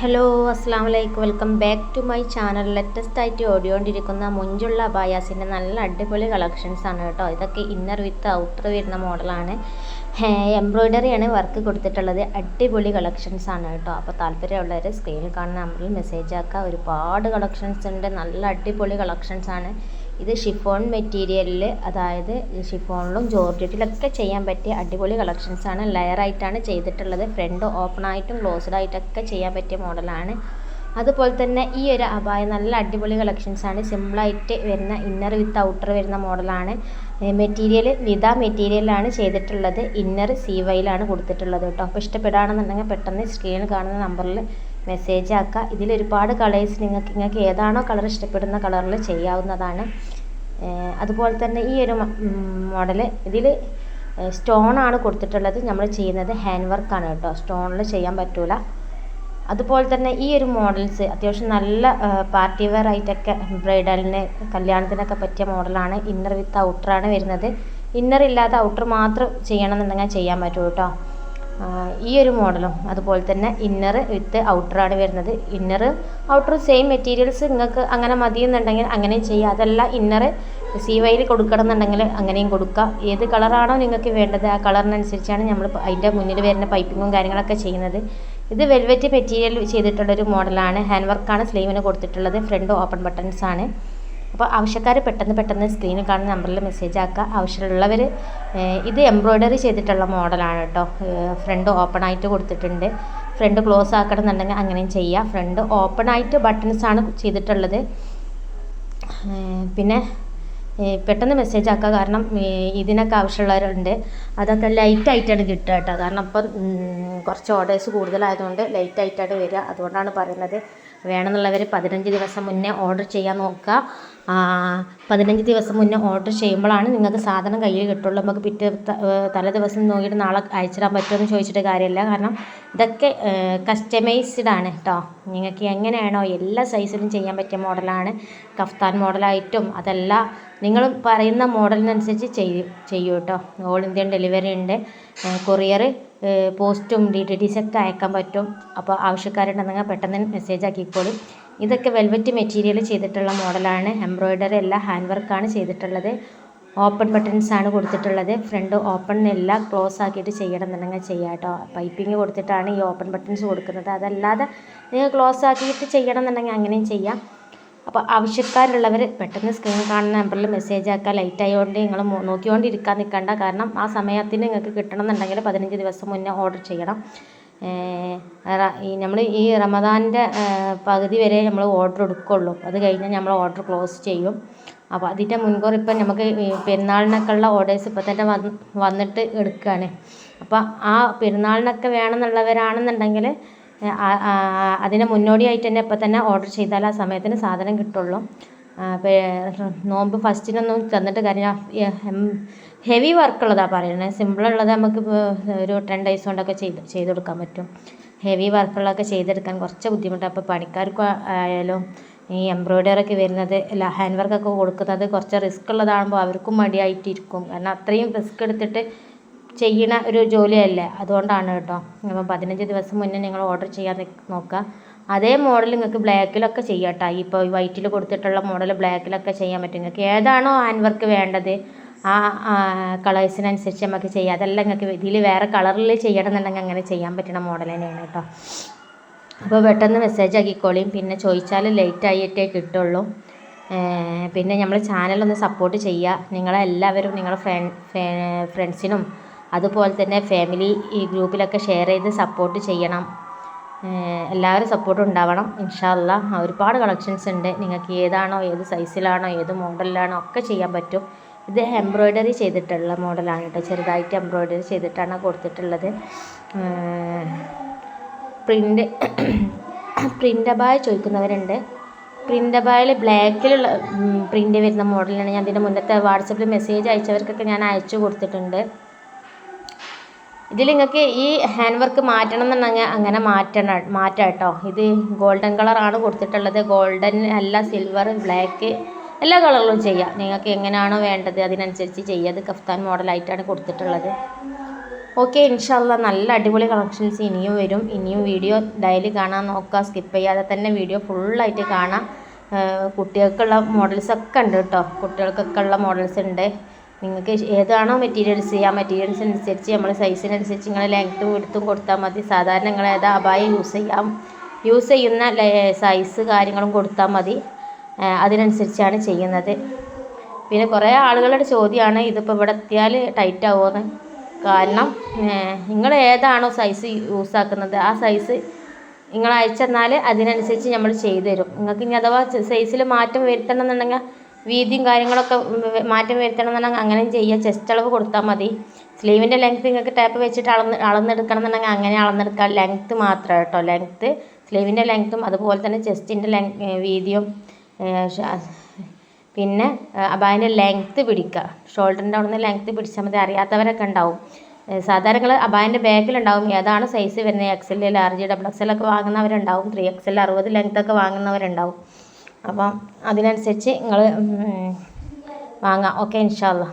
Hello അസ്സാം വലൈക്കും welcome back to my channel latest ആയിട്ട് ഓടിക്കൊണ്ടിരിക്കുന്ന മുഞ്ചുള്ള അബായാസിന്റെ നല്ല അടിപൊളി കളക്ഷൻസ് ആണ് കേട്ടോ. ഇതൊക്കെ ഇന്നർ വിത്ത് ഔട്ടർ വരുന്ന മോഡലാണ് എംബ്രോയ്ഡറിയാണ് വർക്ക് കൊടുത്തിട്ടുള്ളത്. അടിപൊളി കളക്ഷൻസ് ആണ് കേട്ടോ. അപ്പോൾ താല്പര്യമുള്ളവർ സ്ക്രീനിൽ കാണുന്ന നമ്പറിൽ മെസ്സേജ് ആക്കുക ഒരുപാട് കളക്ഷൻസ് ഉണ്ട്. നല്ല അടിപൊളി കളക്ഷൻസ് ആണ്. ഇത് ഷിഫോൺ മെറ്റീരിയലിൽ അതായത് ഷിഫോണിലും ജോർജറ്റിലൊക്കെ ചെയ്യാൻ പറ്റിയ അടിപൊളി കളക്ഷൻസ് ആണ്. ലെയർ ആയിട്ടാണ് ചെയ്തിട്ടുള്ളത്. ഫ്രണ്ട് ഓപ്പൺ ആയിട്ടും ക്ലോസ്ഡ് ആയിട്ടൊക്കെ ചെയ്യാൻ പറ്റിയ മോഡലാണ് അതുപോലെ തന്നെ ഈ ഒരു അബായ നല്ല അടിപൊളി കളക്ഷൻസ് ആണ്. സിമ്പിളായിട്ട് വരുന്ന ഇന്നർ വിത്ത് ഔട്ടർ വരുന്ന മോഡലാണ് മെറ്റീരിയൽ നിത മെറ്റീരിയലാണ് ചെയ്തിട്ടുള്ളത്. ഇന്നർ സി വൈയിലാണ് കൊടുത്തിട്ടുള്ളത് കേട്ടോ. അപ്പോൾ ഇഷ്ടപ്പെടുകയാണെന്നുണ്ടെങ്കിൽ പെട്ടെന്ന് സ്ക്രീനിൽ കാണുന്ന നമ്പറിൽ മെസ്സേജ് ആക്കുക. ഇതിൽ ഒരുപാട് കളേഴ്സ് നിങ്ങൾക്ക് നിങ്ങൾക്ക് ഏതാണോ കളർ ഇഷ്ടപ്പെടുന്ന കളറിൽ ചെയ്യാവുന്നതാണ്. അതുപോലെ തന്നെ ഈ ഒരു മോഡൽ ഇതിൽ സ്റ്റോൺ ആണ് കൊടുത്തിട്ടുള്ളത്. നമ്മൾ ചെയ്യുന്നത് ഹാൻഡ് വർക്കാണ് കേട്ടോ. സ്റ്റോണിൽ ചെയ്യാൻ പറ്റൂല. അതുപോലെ തന്നെ ഈ ഒരു മോഡൽസ് അത്യാവശ്യം നല്ല പാർട്ടി വെയർ ആയിട്ടൊക്കെ ബ്രൈഡലിന് കല്യാണത്തിനൊക്കെ പറ്റിയ മോഡലാണ്. ഇന്നർ വിത്ത് ഔട്ടറാണ് വരുന്നത്. ഇന്നർ ഇല്ലാതെ ഔട്ടർ മാത്രം ചെയ്യണമെന്നുണ്ടെങ്കിൽ ചെയ്യാൻ പറ്റൂ കേട്ടോ. ഈ ഒരു മോഡലും അതുപോലെ തന്നെ ഇന്നർ വിത്ത് ഔട്ടറാണ് വരുന്നത്. ഇന്നർ ഔട്ടർ സെയിം മെറ്റീരിയൽസ് നിങ്ങൾക്ക് അങ്ങനെ മതിയെന്നുണ്ടെങ്കിൽ അങ്ങനെയും ചെയ്യാം. അതല്ല ഇന്നർ സി വൈയിൽ കൊടുക്കണം എന്നുണ്ടെങ്കിൽ അങ്ങനെയും കൊടുക്കാം. ഏത് കളറാണോ നിങ്ങൾക്ക് വേണ്ടത് ആ കളറിനനുസരിച്ചാണ് നമ്മൾ അതിന്റെ മുന്നിൽ വരുന്ന പൈപ്പിങ്ങും കാര്യങ്ങളൊക്കെ ചെയ്യുന്നത്. ഇത് വെൽവെറ്റ് മെറ്റീരിയൽ ചെയ്തിട്ടുള്ളൊരു മോഡലാണ് ഹാൻഡ് വർക്കാണ് സ്ലീവിന് കൊടുത്തിട്ടുള്ളത്. ഫ്രണ്ട് ഓപ്പൺ ബട്ടൺസ് ആണ്. അപ്പോൾ ആവശ്യക്കാർ പെട്ടെന്ന് പെട്ടെന്ന് സ്ക്രീനിൽ കാണുന്ന നമ്പറിൽ മെസ്സേജ് ആക്കുക. ആവശ്യമുള്ളവർ ഇത് എംബ്രോയ്ഡറി ചെയ്തിട്ടുള്ള മോഡലാണ് കേട്ടോ ഫ്രണ്ട് ഓപ്പൺ ആയിട്ട് കൊടുത്തിട്ടുണ്ട്. ഫ്രണ്ട് ക്ലോസ് ആക്കണം എന്നുണ്ടെങ്കിൽ അങ്ങനെയും ചെയ്യുക ഫ്രണ്ട് ഓപ്പൺ ആയിട്ട് ബട്ടൺസ് ആണ് ചെയ്തിട്ടുള്ളത്. പിന്നെ പെട്ടെന്ന് മെസ്സേജ് ആക്കുക. കാരണം ഇതിനൊക്കെ ആവശ്യമുള്ളവരുണ്ട്. അതൊക്കെ ലൈറ്റ് ആയിട്ടാണ് കിട്ടുക കേട്ടോ കാരണം ഇപ്പം കുറച്ച് ഓർഡേഴ്സ് കൂടുതലായതുകൊണ്ട് ലൈറ്റ് ആയിട്ടാണ് വരിക. അതുകൊണ്ടാണ് പറയുന്നത്. വേണമെന്നുള്ളവർ പതിനഞ്ച് ദിവസം മുന്നേ ഓർഡർ ചെയ്യാൻ നോക്കുക. പതിനഞ്ച് ദിവസം മുന്നേ ഓർഡർ ചെയ്യുമ്പോഴാണ് നിങ്ങൾക്ക് സാധനം കയ്യിൽ കിട്ടുള്ളൂ. നമുക്ക് പിറ്റേ തലേ ദിവസം നോക്കിയിട്ട് നാളെ അയച്ചിടാൻ പറ്റുമെന്ന് ചോദിച്ചിട്ട് കാര്യമില്ല. കാരണം ഇതൊക്കെ കസ്റ്റമൈസ്ഡ് ആണ് കേട്ടോ നിങ്ങൾക്ക് എങ്ങനെയാണോ എല്ലാ സൈസിലും ചെയ്യാൻ പറ്റിയ മോഡലാണ് കഫ്താൻ മോഡലായിട്ടും അതല്ല നിങ്ങൾ പറയുന്ന മോഡലിനനുസരിച്ച് ചെയ്യും ചെയ്യൂ കേട്ടോ ഓൾ ഇന്ത്യൻ ഡെലിവറി ഉണ്ട്. കൊറിയർ പോസ്റ്റും ഡി ടി ഡി ഒക്കെ അയക്കാൻ പറ്റും. അപ്പോൾ ആവശ്യക്കാരുണ്ടെന്നെങ്കിൽ പെട്ടെന്ന് മെസ്സേജ് ആക്കിക്കോളും. ഇതൊക്കെ വെൽവെറ്റ് മെറ്റീരിയൽ ചെയ്തിട്ടുള്ള മോഡലാണ്. എംബ്രോയ്ഡറി അല്ല ഹാൻഡ് വർക്കാണ് ചെയ്തിട്ടുള്ളത്. ഓപ്പൺ ബട്ടൺസ് ആണ് കൊടുത്തിട്ടുള്ളത്. ഫ്രണ്ട് ഓപ്പൺ അല്ല ക്ലോസ് ആക്കിയിട്ട് ചെയ്യണം എന്നുണ്ടെങ്കിൽ ചെയ്യാം കേട്ടോ. പൈപ്പിംഗ് കൊടുത്തിട്ടാണ് ഈ ഓപ്പൺ ബട്ടൺസ് കൊടുക്കുന്നത്. അതല്ലാതെ നിങ്ങൾ ക്ലോസ് ആക്കിയിട്ട് ചെയ്യണം എന്നുണ്ടെങ്കിൽ അങ്ങനെയും ചെയ്യാം. അപ്പോൾ ആവശ്യക്കാരുള്ളവർ പെട്ടെന്ന് സ്ക്രീൻ കാണുന്ന നമ്പറിൽ മെസ്സേജ് ആക്കുക ലൈറ്റ് ആയതുകൊണ്ട് നിങ്ങൾ നോക്കിക്കൊണ്ടിരിക്കാൻ നിൽക്കണ്ട കാരണം ആ സമയത്തിന് നിങ്ങൾക്ക് കിട്ടണം എന്നുണ്ടെങ്കിൽ പതിനഞ്ച് ദിവസം മുന്നേ ഓർഡർ ചെയ്യണം. ഈ നമ്മൾ ഈ റമദാന്റെ പകുതി വരെ നമ്മൾ ഓർഡർ എടുക്കുള്ളൂ. അത് കഴിഞ്ഞാൽ നമ്മൾ ഓർഡർ ക്ലോസ് ചെയ്യും. അപ്പോൾ അതിന്റെ മുൻകൂർ ഇപ്പം നമുക്ക് പെരുന്നാളിനൊക്കെ ഉള്ള ഓർഡേഴ്സ് ഇപ്പം തന്നെ വന്ന് വന്നിട്ട് എടുക്കുകയാണ് അപ്പോൾ ആ പെരുന്നാളിനൊക്കെ വേണമെന്നുള്ളവരാണെന്നുണ്ടെങ്കിൽ അതിന് മുന്നോടിയായിട്ട് തന്നെ ഇപ്പം തന്നെ ഓർഡർ ചെയ്താൽ ആ സമയത്തിന് സാധനം കിട്ടുള്ളൂ. നോമ്പ് ഫസ്റ്റിനൊന്നും തന്നിട്ട് കാര്യം ഹെവി വർക്ക് വർക്കുള്ളതാണ് പറയുന്നത് സിമ്പിളുള്ളത് നമുക്ക് ഒരു ടെൻ ഡേയ്സ് കൊണ്ടൊക്കെ ചെയ്ത് ചെയ്ത് കൊടുക്കാൻ പറ്റും. ഹെവി വർക്കുകളൊക്കെ ചെയ്തെടുക്കാൻ കുറച്ച് ബുദ്ധിമുട്ടാണ്. അപ്പോൾ പണിക്കാർക്ക് ആയാലും ഈ എംബ്രോയ്ഡറി ഒക്കെ വരുന്നത് അല്ല ഹാൻഡ് വർക്കൊക്കെ കൊടുക്കുന്നത് കുറച്ച് റിസ്ക് ഉള്ളതാകുമ്പോൾ അവർക്കും മടിയായിട്ടിരിക്കും. കാരണം അത്രയും റിസ്ക് എടുത്തിട്ട് ചെയ്യണ ഒരു ജോലിയല്ലേ? അതുകൊണ്ടാണ് കേട്ടോ. അപ്പം പതിനഞ്ച് ദിവസം മുന്നേ നിങ്ങൾ ഓർഡർ ചെയ്യാൻ നോക്കുക അതേ മോഡൽ നിങ്ങൾക്ക് ബ്ലാക്കിലൊക്കെ ചെയ്യാം കേട്ടോ ഇപ്പോൾ വൈറ്റിൽ കൊടുത്തിട്ടുള്ള മോഡൽ ബ്ലാക്കിലൊക്കെ ചെയ്യാൻ പറ്റും. നിങ്ങൾക്ക് ഏതാണോ ഹാൻഡ് വർക്ക് വേണ്ടത് ആ കളേഴ്സിനനുസരിച്ച് നമുക്ക് ചെയ്യാം. അതല്ല നിങ്ങൾക്ക് ഇതിൽ വേറെ കളറിൽ ചെയ്യണമെന്നുണ്ടെങ്കിൽ അങ്ങനെ ചെയ്യാൻ പറ്റുന്ന മോഡൽ തന്നെയാണ് കേട്ടോ. അപ്പോൾ പെട്ടെന്ന് മെസ്സേജ് ആക്കിക്കോളിയും പിന്നെ ചോദിച്ചാൽ ലേറ്റ് ആയിട്ടേ കിട്ടുള്ളൂ. പിന്നെ നമ്മൾ ചാനലൊന്ന് സപ്പോർട്ട് ചെയ്യുക. നിങ്ങളെല്ലാവരും നിങ്ങളുടെ ഫ്രണ്ട് ഫ്രണ്ട്സിനും അതുപോലെ തന്നെ ഫാമിലി ഈ ഗ്രൂപ്പിലൊക്കെ ഷെയർ ചെയ്ത് സപ്പോർട്ട് ചെയ്യണം. എല്ലാവരും സപ്പോർട്ട് ഉണ്ടാവണം. ഇൻഷാല്ല ഒരുപാട് കളക്ഷൻസ് ഉണ്ട്. നിങ്ങൾക്ക് ഏതാണോ ഏത് സൈസിലാണോ ഏത് മോഡലിലാണോ ഒക്കെ ചെയ്യാൻ പറ്റും. ഇത് എംബ്രോയ്ഡറി ചെയ്തിട്ടുള്ള മോഡലാണ് കേട്ടോ. ചെറുതായിട്ട് എംബ്രോയ്ഡറി ചെയ്തിട്ടാണ് കൊടുത്തിട്ടുള്ളത്. പ്രിന്റ് പ്രിന്റ് അബായ ചോദിക്കുന്നവരുണ്ട്. പ്രിന്റ് അബായിൽ ബ്ലാക്കിലുള്ള പ്രിന്റ് വരുന്ന മോഡലാണ് ഞാൻ ഇതിന്റെ മുന്നത്തെ വാട്സപ്പിൽ മെസ്സേജ് അയച്ചവർക്കൊക്കെ ഞാൻ അയച്ചു കൊടുത്തിട്ടുണ്ട്. ഇതിൽ നിങ്ങൾക്ക് ഈ ഹാൻഡ് വർക്ക് മാറ്റണം എന്നുണ്ടെങ്കിൽ അങ്ങനെ മാറ്റണം മാറ്റാം കേട്ടോ. ഇത് ഗോൾഡൻ കളറാണ് കൊടുത്തിട്ടുള്ളത്. ഗോൾഡൻ അല്ല സിൽവർ ബ്ലാക്ക് എല്ലാ കളറിലും ചെയ്യാം. നിങ്ങൾക്ക് എങ്ങനെയാണോ വേണ്ടത് അതിനനുസരിച്ച് ചെയ്യുക അത് കഫ്താൻ മോഡലായിട്ടാണ് കൊടുത്തിട്ടുള്ളത്. ഓക്കെ ഇൻഷാല്ല നല്ല അടിപൊളി കളക്ഷൻസ് ഇനിയും വരും. ഇനിയും വീഡിയോ ഡയലി കാണാൻ നോക്കുക സ്കിപ്പ് ചെയ്യാതെ തന്നെ വീഡിയോ ഫുള്ളായിട്ട് കാണാം. കുട്ടികൾക്കുള്ള മോഡൽസൊക്കെ ഉണ്ട് കേട്ടോ. കുട്ടികൾക്കൊക്കെ ഉള്ള മോഡൽസ് ഉണ്ട്. നിങ്ങൾക്ക് ഏതാണോ മെറ്റീരിയൽസ് ആ മെറ്റീരിയൽസ് അനുസരിച്ച് നമ്മൾ സൈസിനനുസരിച്ച് നിങ്ങൾ ലെങ്ത്തും എടുത്തും കൊടുത്താൽ മതി. സാധാരണ നിങ്ങൾ ഏതാ അബായ യൂസ് ചെയ്യാം. യൂസ് ചെയ്യുന്ന സൈസ് കാര്യങ്ങളും കൊടുത്താൽ മതി. അതിനനുസരിച്ചാണ് ചെയ്യുന്നത്. പിന്നെ കുറേ ആളുകളുടെ ചോദ്യമാണ് ഇതിപ്പോൾ ഇവിടെ എത്തിയാൽ ടൈറ്റ് ആവുമെന്ന് കാരണം നിങ്ങൾ ഏതാണോ സൈസ് യൂസ് ആക്കുന്നത് ആ സൈസ് നിങ്ങൾ അയച്ചെന്നാൽ അതിനനുസരിച്ച് നമ്മൾ ചെയ്തു തരും. നിങ്ങൾക്ക് ഇനി അഥവാ സൈസിൽ മാറ്റം വരുത്തണം എന്നുണ്ടെങ്കിൽ വീതിയും കാര്യങ്ങളൊക്കെ മാറ്റം വരുത്തണം എന്നുണ്ടെങ്കിൽ അങ്ങനെയും ചെയ്യുക ചെസ്റ്റ് അളവ് കൊടുത്താൽ മതി. സ്ലീവിന്റെ ലെങ്ത്ത് നിങ്ങൾക്ക് ടാപ്പ് വെച്ചിട്ട് അളന്ന് അളന്നെടുക്കണം എന്നുണ്ടെങ്കിൽ അങ്ങനെ അളന്നെടുക്കാം. ലെങ്ത്ത് മാത്രം കേട്ടോ. ലെങ്ത്ത് സ്ലീവിന്റെ ലെങ്ത്തും അതുപോലെ തന്നെ ചെസ്റ്റിന്റെ ലെങ് വീതിയും പിന്നെ അപ്പോൾ അതിന്റെ ലെങ്ത്ത് പിടിക്കുക ഷോൾഡറിന്റെ അവിടെ നിന്ന് ലെങ്ത്ത് പിടിച്ചാൽ മതി. അറിയാത്തവരൊക്കെ ഉണ്ടാവും. സാധാരണ അബായന്റെ ബാക്കിലുണ്ടാവും ഏതാണ് സൈസ് വരുന്നത്? X L large double X L ഒക്കെ വാങ്ങുന്നവരുണ്ടാവും. ത്രീ എക്സ് എൽ അറുപത് ലെങ്ത് ഒക്കെ വാങ്ങുന്നവരുണ്ടാവും. അപ്പം അതിനനുസരിച്ച് നിങ്ങൾ വാങ്ങാം. ഓക്കെ ഇൻഷാല്ല